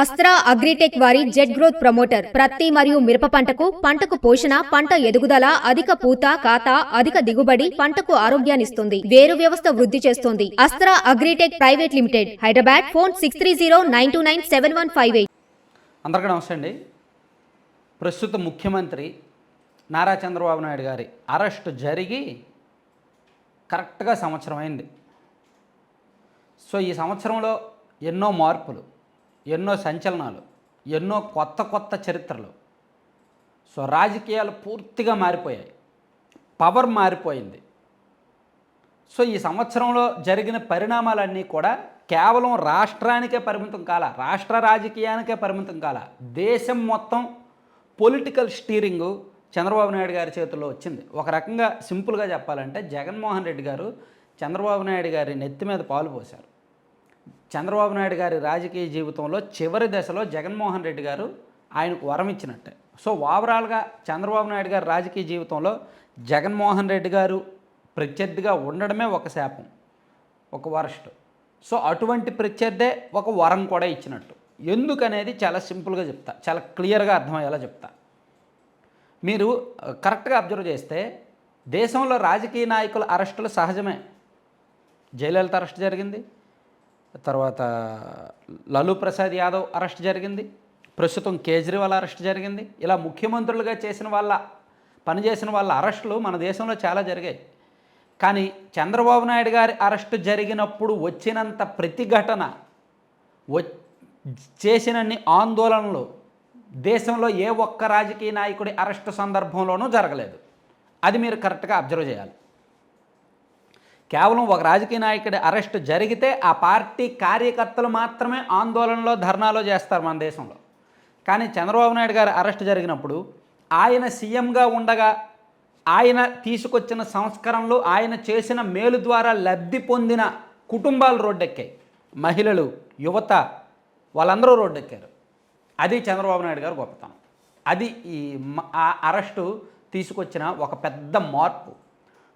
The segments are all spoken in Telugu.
అస్త్రా అగ్రిటెక్ వారి జెట్ గ్రోత్ ప్రమోటర్ ప్రత్తి మరియు మిరప పంటకు పంటకు పోషణ పంట ఎదుగుదల అధిక పూత కాత అధిక దిగుబడి పంటకు ఆరోగ్యాన్నిస్తుంది వేరు వ్యవస్థ వృద్ధి చేస్తుంది. Astra Agritech private limited Hyderabad phone six three zero nine two nine seven one five eight. అందరికీ నమస్తే అండి. ప్రస్తుత ముఖ్యమంత్రి నారా చంద్రబాబు నాయుడు గారి అరెస్ట్ జరిగి కరెక్ట్గా సంవత్సరం అయింది. సో ఈ సంవత్సరంలో ఎన్నో మార్పులు ఎన్నో సంచలనాలు ఎన్నో కొత్త కొత్త చరిత్రలు. సో రాజకీయాలు పూర్తిగా మారిపోయాయి. పవర్ మారిపోయింది. సో ఈ సంవత్సరంలో జరిగిన పరిణామాలన్నీ కూడా కేవలం రాష్ట్రానికే పరిమితం కాల రాష్ట్ర రాజకీయానికే పరిమితం కాల దేశం మొత్తం పొలిటికల్ స్టీరింగు చంద్రబాబు నాయుడు గారి చేతుల్లో వచ్చింది. ఒక రకంగా సింపుల్గా చెప్పాలంటే జగన్మోహన్ రెడ్డి గారు చంద్రబాబు నాయుడు గారి నెత్తి మీద పాలు పోశారు. చంద్రబాబు నాయుడు గారి రాజకీయ జీవితంలో చివరి దశలో జగన్మోహన్ రెడ్డి గారు ఆయనకు వరం ఇచ్చినట్టే. సో ఓవరాల్గా చంద్రబాబు నాయుడు గారి రాజకీయ జీవితంలో జగన్మోహన్ రెడ్డి గారు ప్రత్యర్థిగా ఉండడమే ఒక శాపం ఒక వరస్ట్. సో అటువంటి ప్రత్యర్థే ఒక వరం కూడా ఇచ్చినట్టు. ఎందుకనేది చాలా సింపుల్గా చెప్తా చాలా క్లియర్గా అర్థమయ్యేలా చెప్తా. మీరు కరెక్ట్గా అబ్జర్వ్ చేస్తే దేశంలో రాజకీయ నాయకుల అరెస్టులు సహజమే. జయలలిత అరెస్ట్ జరిగింది తర్వాత లాలూ ప్రసాద్ యాదవ్ అరెస్ట్ జరిగింది. ప్రస్తుతం కేజ్రీవాల్ అరెస్ట్ జరిగింది. ఇలా ముఖ్యమంత్రులుగా చేసిన వాళ్ళ పనిచేసిన వాళ్ళ అరెస్టులు మన దేశంలో చాలా జరిగాయి. కానీ చంద్రబాబు నాయుడు గారి అరెస్ట్ జరిగినప్పుడు వచ్చినంత ప్రతిఘటన వ చేసినన్ని ఆందోళనలు దేశంలో ఏ ఒక్క రాజకీయ నాయకుడి అరెస్టు సందర్భంలోనూ జరగలేదు. అది మీరు కరెక్ట్గా అబ్జర్వ్ చేయాలి. కేవలం ఒక రాజకీయ నాయకుడి అరెస్ట్ జరిగితే ఆ పార్టీ కార్యకర్తలు మాత్రమే ఆందోళనలో ధర్నాలో చేస్తారు మన దేశంలో. కానీ చంద్రబాబు నాయుడు గారి అరెస్ట్ జరిగినప్పుడు ఆయన సీఎంగా ఉండగా ఆయన తీసుకొచ్చిన సంస్కరణలు ఆయన చేసిన మేలు ద్వారా లబ్ధి పొందిన కుటుంబాలు రోడ్డెక్కాయి. మహిళలు యువత వాళ్ళందరూ రోడ్డెక్కారు. అది చంద్రబాబు నాయుడు గారు గొప్పతనం. అది ఈ అరెస్టు తీసుకొచ్చిన ఒక పెద్ద మార్పు.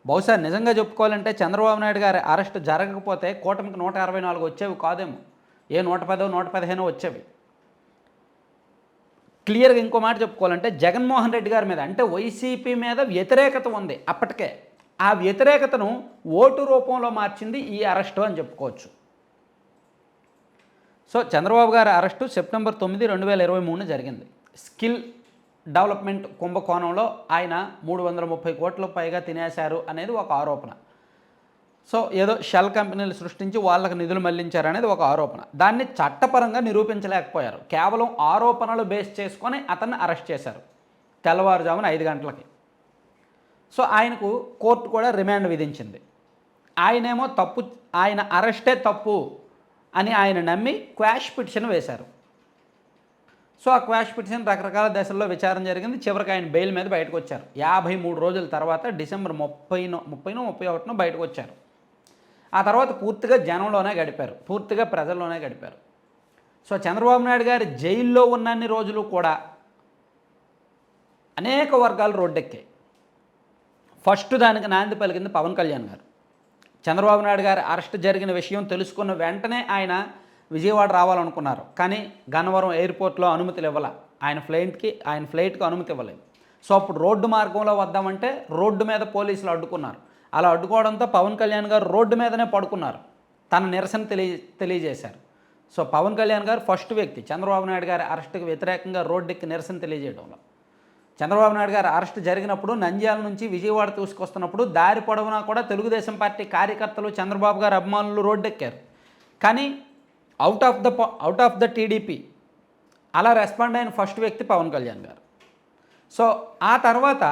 బహుశా నిజంగా చెప్పుకోవాలంటే చంద్రబాబు నాయుడు గారి అరెస్ట్ జరగకపోతే కూటమికి నూట అరవై నాలుగు వచ్చేవి కాదేమో. ఏ నూట పదో నూట పదిహేనో వచ్చేవి. క్లియర్గా ఇంకో మాట చెప్పుకోవాలంటే జగన్మోహన్ రెడ్డి గారి మీద అంటే వైసీపీ మీద వ్యతిరేకత ఉంది అప్పటికే. ఆ వ్యతిరేకతను ఓటు రూపంలో మార్చింది ఈ అరెస్టు అని చెప్పుకోవచ్చు. సో చంద్రబాబు గారి అరెస్టు సెప్టెంబర్ తొమ్మిది రెండు వేల ఇరవై మూడున జరిగింది. స్కిల్ డెవలప్మెంట్ కుంభకోణంలో ఆయన మూడు వందల ముప్పై కోట్ల పైగా తినేశారు అనేది ఒక ఆరోపణ. సో ఏదో షెల్ కంపెనీలు సృష్టించి వాళ్ళకి నిధులు మళ్ళించారనేది ఒక ఆరోపణ. దాన్ని చట్టపరంగా నిరూపించలేకపోయారు. కేవలం ఆరోపణలు బేస్ చేసుకొని అతన్ని అరెస్ట్ చేశారు తెల్లవారుజామున ఐదు గంటలకి. సో ఆయనకు కోర్టు కూడా రిమాండ్ విధించింది. ఆయనేమో తప్పు ఆయన అరెస్టే తప్పు అని ఆయన నమ్మి క్వాష్ పిటిషన్ వేశారు. సో ఆ క్వాష్ పిటిషన్ రకరకాల దశల్లో విచారణ జరిగింది. చివరికి ఆయన బెయిల్ మీద బయటకు వచ్చారు యాభై మూడు రోజుల తర్వాత డిసెంబర్ ముప్పైనో ముప్పైనో ముప్పై ఒకటినో బయటకు వచ్చారు ఆ తర్వాత పూర్తిగా జనంలోనే గడిపారు. పూర్తిగా ప్రజల్లోనే గడిపారు. సో చంద్రబాబు నాయుడు గారి జైల్లో ఉన్నన్ని రోజులు కూడా అనేక వర్గాలు రోడ్డెక్కాయి. ఫస్ట్ దానికి నాంది పలికింది పవన్ కళ్యాణ్ గారు. చంద్రబాబు నాయుడు గారి అరెస్ట్ జరిగిన విషయం తెలుసుకున్న వెంటనే ఆయన విజయవాడ రావాలనుకున్నారు. కానీ గన్నవరం ఎయిర్పోర్ట్లో అనుమతులు ఇవ్వాల. ఆయన ఫ్లైట్కి ఆయన ఫ్లైట్కి అనుమతి ఇవ్వలేదు. సో అప్పుడు రోడ్డు మార్గంలో వద్దామంటే రోడ్డు మీద పోలీసులు అడ్డుకున్నారు. అలా అడ్డుకోవడంతో పవన్ కళ్యాణ్ గారు రోడ్డు మీదనే పడుకున్నారు. తన నిరసన తెలియ తెలియజేశారు. సో పవన్ కళ్యాణ్ గారు ఫస్ట్ వ్యక్తి. చంద్రబాబు నాయుడు గారి అరెస్ట్కి వ్యతిరేకంగా రోడ్డుకి నిరసన తెలియజేయడంలో. చంద్రబాబు నాయుడు గారు అరెస్ట్ జరిగినప్పుడు నంద్యాల నుంచి విజయవాడ తీసుకొస్తున్నప్పుడు దారి పొడవునా కూడా తెలుగుదేశం పార్టీ కార్యకర్తలు చంద్రబాబు గారు అభిమానులు రోడ్డెక్కారు. కానీ out of the out of the TDP అలా రెస్పాండ్ అయిన ఫస్ట్ వ్యక్తి పవన్ కళ్యాణ్ గారు. సో ఆ తర్వాత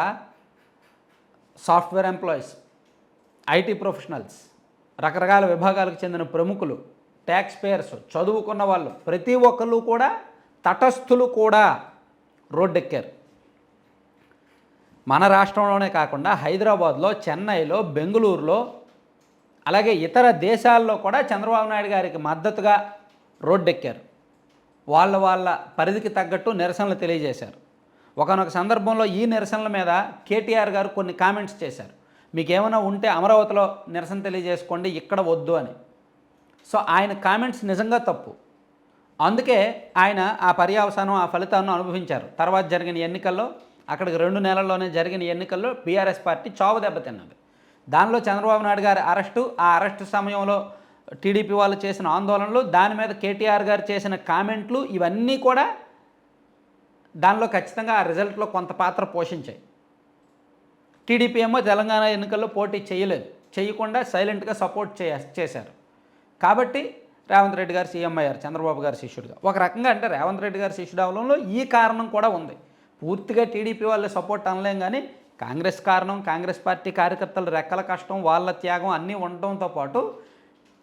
సాఫ్ట్వేర్ ఎంప్లాయీస్ ఐటీ ప్రొఫెషనల్స్ రకరకాల విభాగాలకు చెందిన ప్రముఖులు ట్యాక్స్ పేయర్స్ చదువుకున్న వాళ్ళు ప్రతి ఒక్కళ్ళు కూడా తటస్థులు కూడా రోడ్డెక్కారు. మన రాష్ట్రంలోనే కాకుండా హైదరాబాద్లో చెన్నైలో బెంగళూరులో అలాగే ఇతర దేశాల్లో కూడా చంద్రబాబు నాయుడు గారికి మద్దతుగా రోడ్డెక్కారు. వాళ్ళ వాళ్ళ పరిధికి తగ్గట్టు నిరసనలు తెలియజేశారు. ఒకనొక సందర్భంలో ఈ నిరసనల మీద కేటీఆర్ గారు కొన్ని కామెంట్స్ చేశారు. మీకేమైనా ఉంటే అమరావతిలో నిరసన తెలియజేసుకోండి ఇక్కడ వద్దు అని. సో ఆయన కామెంట్స్ నిజంగా తప్పు. అందుకే ఆయన ఆ పర్యావసానం ఆ ఫలితాన్ని అనుభవించారు. తర్వాత జరిగిన ఎన్నికల్లో అక్కడికి రెండు నెలల్లోనే జరిగిన ఎన్నికల్లో బీఆర్ఎస్ పార్టీ చావు దెబ్బతిన్నది. దానిలో చంద్రబాబు నాయుడు గారి అరెస్టు ఆ అరెస్టు సమయంలో టీడీపీ వాళ్ళు చేసిన ఆందోళనలు దాని మీద కేటీఆర్ గారు చేసిన కామెంట్లు ఇవన్నీ కూడా దానిలో ఖచ్చితంగా ఆ రిజల్ట్లో కొంత పాత్ర పోషించాయి. టీడీపీ ఏమో తెలంగాణ ఎన్నికల్లో పోటీ చేయలేదు. చేయకుండా సైలెంట్గా సపోర్ట్ చే చేశారు. కాబట్టి రేవంత్ రెడ్డి గారు సీఎం అయ్యారు చంద్రబాబు గారి శిష్యుడిగా. ఒక రకంగా అంటే రేవంత్ రెడ్డి గారి శిష్యుడు అవడంలో ఈ కారణం కూడా ఉంది. పూర్తిగా టీడీపీ వాళ్ళ సపోర్ట్ అనలేం కానీ కాంగ్రెస్ కారణం కాంగ్రెస్ పార్టీ కార్యకర్తల రెక్కల కష్టం వాళ్ళ త్యాగం అన్నీ ఉండటంతో పాటు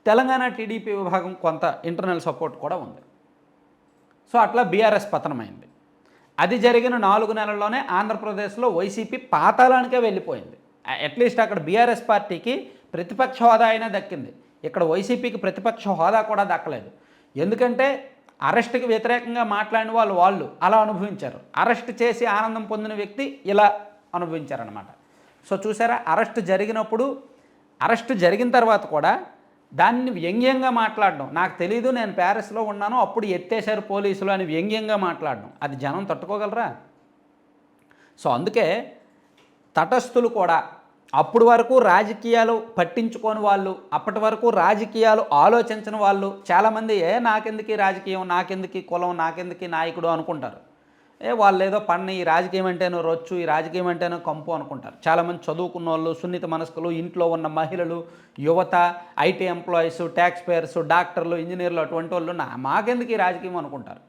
తెలంగాణ టీడీపీ విభాగం కొంత ఇంటర్నల్ సపోర్ట్ కూడా ఉంది. సో అట్లా బీఆర్ఎస్ పతనమైంది. అది జరిగిన నాలుగు నెలల్లోనే ఆంధ్రప్రదేశ్లో వైసీపీ పాతాళానికే వెళ్ళిపోయింది. అట్లీస్ట్ అక్కడ బీఆర్ఎస్ పార్టీకి ప్రతిపక్ష హోదా అయినా దక్కింది. ఇక్కడ వైసీపీకి ప్రతిపక్ష హోదా కూడా దక్కలేదు. ఎందుకంటే అరెస్ట్కి వ్యతిరేకంగా మాట్లాడిన వాళ్ళు వాళ్ళు అలా అనుభవించారు. అరెస్ట్ చేసి ఆనందం పొందిన వ్యక్తి ఇలా అనుభవించారనమాట సో చూసారా అరెస్ట్ జరిగినప్పుడు అరెస్ట్ జరిగిన తర్వాత కూడా దాన్ని వ్యంగ్యంగా మాట్లాడడం. నాకు తెలీదు నేను ప్యారిస్లో ఉన్నాను అప్పుడు ఎత్తేశారు పోలీసులు అని వ్యంగ్యంగా మాట్లాడడం. అది జనం తట్టుకోగలరా? సో అందుకే తటస్థులు కూడా అప్పటి వరకు రాజకీయాలు పట్టించుకోని వాళ్ళు అప్పటి వరకు రాజకీయాలు ఆలోచించని వాళ్ళు చాలామంది ఏ నాకెందుకు రాజకీయం? నాకెందుకు కులం? నాకెందుకు నాయకుడు? అనుకుంటారు. ఏ వాళ్ళు ఏదో పన్ను ఈ రాజకీయం అంటేనో రొచ్చు ఈ రాజకీయం అంటేనో కంపు అనుకుంటారు. చాలామంది చదువుకున్న వాళ్ళు సున్నిత మనస్కులు ఇంట్లో ఉన్న మహిళలు యువత ఐటీ ఎంప్లాయీస్ ట్యాక్స్ పేయర్స్ డాక్టర్లు ఇంజనీర్లు అటువంటి వాళ్ళు నా మాకెందుకు ఈ రాజకీయం అనుకుంటారు?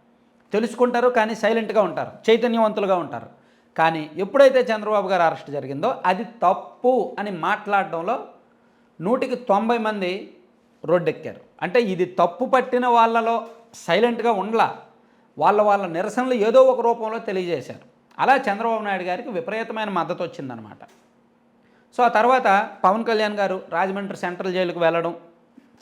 తెలుసుకుంటారు కానీ సైలెంట్గా ఉంటారు చైతన్యవంతులుగా ఉంటారు. కానీ ఎప్పుడైతే చంద్రబాబు గారు అరెస్ట్ జరిగిందో అది తప్పు అని మాట్లాడడంలో నూటికి తొంభై మంది రోడ్డెక్కారు. అంటే ఇది తప్పు పట్టిన వాళ్ళలో సైలెంట్గా ఉండలా. వాళ్ళ వాళ్ళ నిరసనలు ఏదో ఒక రూపంలో తెలియజేశారు. అలా చంద్రబాబు నాయుడు గారికి విపరీతమైన మద్దతు వచ్చిందనమాట సో ఆ తర్వాత పవన్ కళ్యాణ్ గారు రాజమండ్రి సెంట్రల్ జైలుకు వెళ్ళడం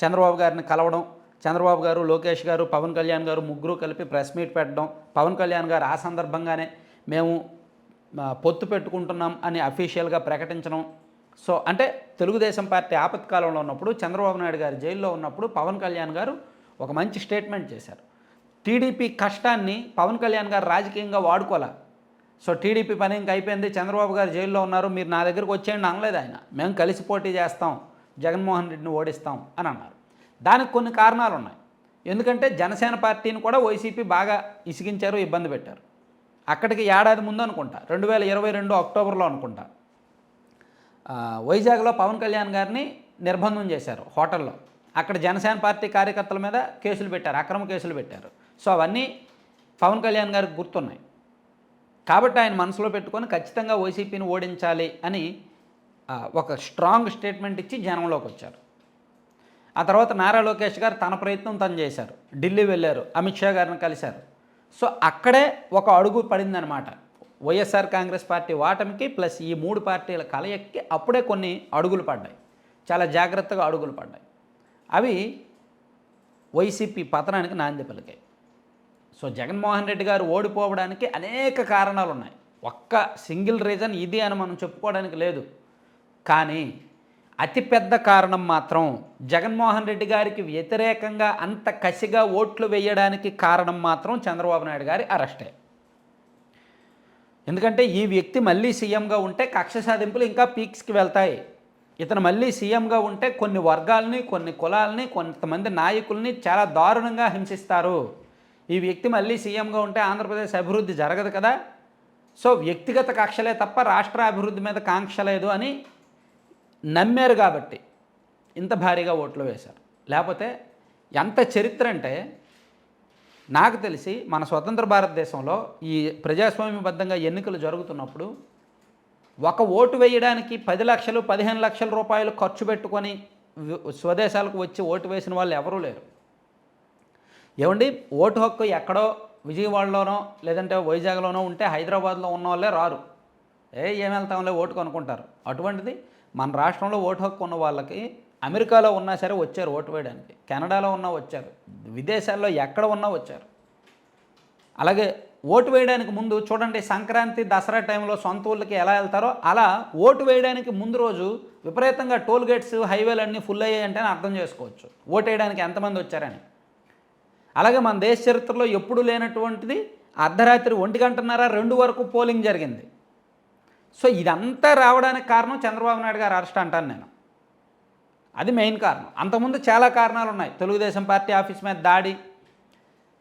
చంద్రబాబు గారిని కలవడం చంద్రబాబు గారు లోకేష్ గారు పవన్ కళ్యాణ్ గారు ముగ్గురు కలిపి ప్రెస్ మీట్ పెట్టడం పవన్ కళ్యాణ్ గారు ఆ సందర్భంగానే మేము పొత్తు పెట్టుకుంటున్నాం అని అఫీషియల్గా ప్రకటించడం. సో అంటే తెలుగుదేశం పార్టీ ఆపత్కాలంలో ఉన్నప్పుడు చంద్రబాబు నాయుడు గారు జైల్లో ఉన్నప్పుడు పవన్ కళ్యాణ్ గారు ఒక మంచి స్టేట్మెంట్ చేశారు. టీడీపీ కష్టాన్ని పవన్ కళ్యాణ్ గారు రాజకీయంగా వాడుకోలే సో టీడీపీ పని ఇంక అయిపోయింది. చంద్రబాబు గారు జైల్లో ఉన్నారు. మీరు నా దగ్గరకు వచ్చేయండి అనలేదు ఆయన. మేము కలిసి పోటీ చేస్తాం. జగన్మోహన్ రెడ్డిని ఓడిస్తాం అని అన్నారు. దానికి కొన్ని కారణాలు ఉన్నాయి. ఎందుకంటే జనసేన పార్టీని కూడా వైసీపీ బాగా ఇసిగించారు ఇబ్బంది పెట్టారు. అక్కడికి ఏడాది ముందు అనుకుంటా రెండు వేల ఇరవై రెండు అక్టోబర్లో అనుకుంటా. వైజాగ్లో పవన్ కళ్యాణ్ గారిని నిర్బంధం చేశారు హోటల్లో. అక్కడ జనసేన పార్టీ కార్యకర్తల మీద కేసులు పెట్టారు అక్రమ కేసులు పెట్టారు. సో అవన్నీ పవన్ కళ్యాణ్ గారికి గుర్తున్నాయి. కాబట్టి ఆయన మనసులో పెట్టుకొని ఖచ్చితంగా వైసీపీని ఓడించాలి అని ఒక స్ట్రాంగ్ స్టేట్మెంట్ ఇచ్చి జనంలోకి వచ్చారు. ఆ తర్వాత నారా లోకేష్ గారు తన ప్రయత్నం తను చేశారు. ఢిల్లీ వెళ్ళారు అమిత్ షా గారిని కలిశారు. సో అక్కడే ఒక అడుగు పడిందనమాట వైఎస్ఆర్ కాంగ్రెస్ పార్టీ వాటమికి ప్లస్ ఈ మూడు పార్టీల కలయిక్కి అప్పుడే కొన్ని అడుగులు పడ్డాయి. చాలా జాగ్రత్తగా అడుగులు పడ్డాయి. అవి వైసీపీ పతనానికి నాంది పలికాయి. సో జగన్మోహన్ రెడ్డి గారు ఓడిపోవడానికి అనేక కారణాలు ఉన్నాయి ఒక్క సింగిల్ రీజన్ ఇది అని మనం చెప్పుకోవడానికి లేదు. కానీ అతిపెద్ద కారణం మాత్రం జగన్మోహన్ రెడ్డి గారికి వ్యతిరేకంగా అంత కసిగా ఓట్లు వేయడానికి కారణం మాత్రం చంద్రబాబు నాయుడు గారి అరెస్టే. ఎందుకంటే ఈ వ్యక్తి మళ్ళీ సీఎంగా ఉంటే కక్ష సాధింపులు ఇంకా పీక్స్కి వెళ్తాయి. ఇతను మళ్ళీ సీఎంగా ఉంటే కొన్ని వర్గాలని కొన్ని కులాలని కొంతమంది నాయకుల్ని చాలా దారుణంగా హింసిస్తారు. ఈ వ్యక్తి మళ్ళీ సీఎంగా ఉంటే ఆంధ్రప్రదేశ్ అభివృద్ధి జరగదు కదా. సో వ్యక్తిగత కక్షలే తప్ప రాష్ట్ర అభివృద్ధి మీద కాంక్ష లేదు అని నమ్మారు కాబట్టి ఇంత భారీగా ఓట్లు వేశారు. లేకపోతే ఎంత చరిత్ర అంటే నాకు తెలిసి మన స్వతంత్ర భారతదేశంలో ఈ ప్రజాస్వామ్యబద్ధంగా ఎన్నికలు జరుగుతున్నప్పుడు ఒక ఓటు వేయడానికి పది లక్షలు పదిహేను లక్షల రూపాయలు ఖర్చు పెట్టుకొని స్వదేశాలకు వచ్చి ఓటు వేసిన వాళ్ళు ఎవరూ లేరు. ఏమండి? ఓటు హక్కు ఎక్కడో విజయవాడలోనో లేదంటే వైజాగ్లోనో ఉంటే హైదరాబాద్లో ఉన్న వాళ్ళే రారు. ఏ ఏం వెళ్తాంలే ఓటు కొనుక్కుంటారు. అటువంటిది మన రాష్ట్రంలో ఓటు హక్కు ఉన్న వాళ్ళకి అమెరికాలో ఉన్నా సరే వచ్చారు ఓటు వేయడానికి. కెనడాలో ఉన్నా వచ్చారు. విదేశాల్లో ఎక్కడ ఉన్నా వచ్చారు. అలాగే ఓటు వేయడానికి ముందు చూడండి సంక్రాంతి దసరా టైంలో సొంత ఊళ్ళకి ఎలా వెళ్తారో అలా ఓటు వేయడానికి ముందు రోజు విపరీతంగా టోల్ గేట్స్ హైవేలు అన్నీ ఫుల్ అయ్యాయంటే అర్థం చేసుకోవచ్చు. ఓటు వేయడానికి ఎంతమంది వచ్చారని. అలాగే మన దేశ చరిత్రలో ఎప్పుడు లేనటువంటిది అర్ధరాత్రి ఒంటి గంటన్నర రెండు వరకు పోలింగ్ జరిగింది. సో ఇదంతా రావడానికి కారణం చంద్రబాబు నాయుడు గారు అరెస్ట్ అంటాను నేను. అది మెయిన్ కారణం. అంతకుముందు చాలా కారణాలు ఉన్నాయి తెలుగుదేశం పార్టీ ఆఫీస్ మీద దాడి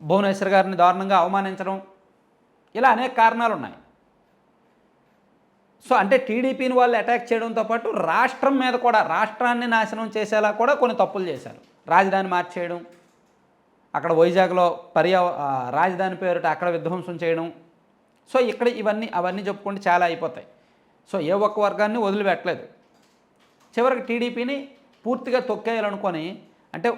భువనేశ్వర్ గారిని దారుణంగా అవమానించడం ఇలా అనేక కారణాలు ఉన్నాయి సో అంటే టీడీపీని వాళ్ళు అటాక్ చేయడంతో పాటు రాష్ట్రం మీద కూడా రాష్ట్రాన్ని నాశనం చేసేలా కూడా కొన్ని తప్పులు చేశారు. రాజధాని మార్చేయడం అక్కడ వైజాగ్లో పర్యా రాజధాని పేరిట అక్కడ విధ్వంసం చేయడం. సో ఇక్కడ ఇవన్నీ అవన్నీ చెప్పుకుంటే చాలా అయిపోతాయి. సో ఏ ఒక్క వర్గాన్ని వదిలిపెట్టలేదు. చివరికి టీడీపీని పూర్తిగా తొక్కేయాలనుకొని అంటే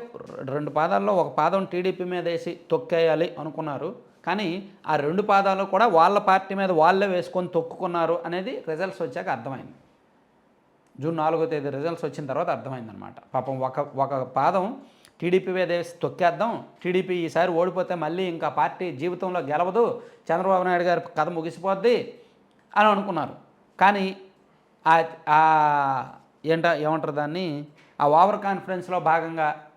రెండు పాదాల్లో ఒక పాదం టీడీపీ మీద వేసి తొక్కేయాలి అనుకున్నారు. కానీ ఆ రెండు పాదాలు కూడా వాళ్ళ పార్టీ మీద వాళ్ళే వేసుకొని తొక్కుకున్నారు అనేది రిజల్ట్స్ వచ్చాక అర్థమైంది. జూన్ నాలుగో తేదీ రిజల్ట్స్ వచ్చిన తర్వాత అర్థమైందనమాట పాపం ఒక ఒక పాదం టీడీపీ మీద తొక్కేద్దాం. టీడీపీ ఈసారి ఓడిపోతే మళ్ళీ ఇంకా పార్టీ జీవితంలో గెలవదు. చంద్రబాబు నాయుడు గారి కథ ముగిసిపోద్ది అని అనుకున్నారు. కానీ ఆ- ఏంట ఏమంటారు దాన్ని? ఆ ఓవర్ కాన్ఫిడెన్స్లో భాగంగా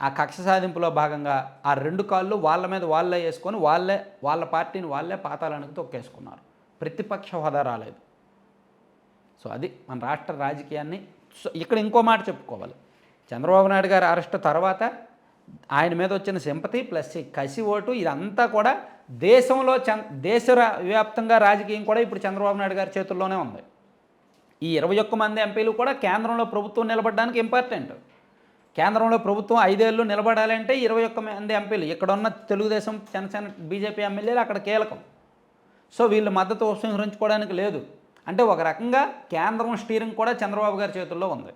ఆ కక్ష సాధింపులో భాగంగా ఆ రెండు కాళ్ళు వాళ్ళ మీద వాళ్ళే వేసుకొని వాళ్ళే వాళ్ళ పార్టీని వాళ్ళే పాతాలనికి తొక్కేసుకున్నారు. ప్రతిపక్ష హోదా రాలేదు. సో అది మన రాష్ట్ర రాజకీయాన్ని. సో ఇక్కడ ఇంకో మాట చెప్పుకోవాలి. చంద్రబాబు నాయుడు గారి అరెస్ట్ తర్వాత ఆయన మీద వచ్చిన సింపతి ప్లస్ కసి ఓటు ఇదంతా కూడా దేశంలో చం దేశ రా- వ్యాప్తంగా రాజకీయం కూడా ఇప్పుడు చంద్రబాబు నాయుడు గారి చేతుల్లోనే ఉంది. ఈ ఇరవై ఒక్క మంది ఎంపీలు కూడా కేంద్రంలో ప్రభుత్వం నిలబడడానికి ఇంపార్టెంట్ కేంద్రంలో ప్రభుత్వం ఐదేళ్ళు నిలబడాలంటే ఇరవై ఒక్క మంది ఎంపీలు ఇక్కడ ఉన్న తెలుగుదేశం జనసేన బీజేపీ ఎమ్మెల్యేలు అక్కడ కీలకం. సో వీళ్ళు మద్దతు ఉపసంహరించుకోవడానికి లేదు. అంటే ఒక రకంగా కేంద్రం స్టీరింగ్ కూడా చంద్రబాబు గారి చేతుల్లో ఉంది.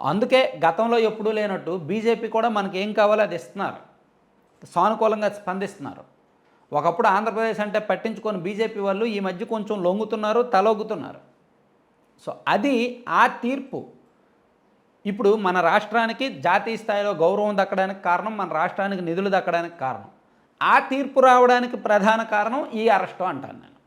అందుకే గతంలో ఎప్పుడూ లేనట్టు బీజేపీ కూడా మనకి ఏం కావాలో అది ఇస్తున్నారు. సానుకూలంగా స్పందిస్తున్నారు. ఒకప్పుడు ఆంధ్రప్రదేశ్ అంటే పట్టించుకొని బీజేపీ వాళ్ళు ఈ మధ్య కొంచెం లొంగుతున్నారు తలొగ్గుతున్నారు. సో అది ఆ తీర్పు. ఇప్పుడు మన రాష్ట్రానికి జాతీయ స్థాయిలో గౌరవం దక్కడానికి కారణం మన రాష్ట్రానికి నిధులు దక్కడానికి కారణం. ఆ తీర్పు రావడానికి ప్రధాన కారణం ఈ అరెస్టు అంటాను నేను.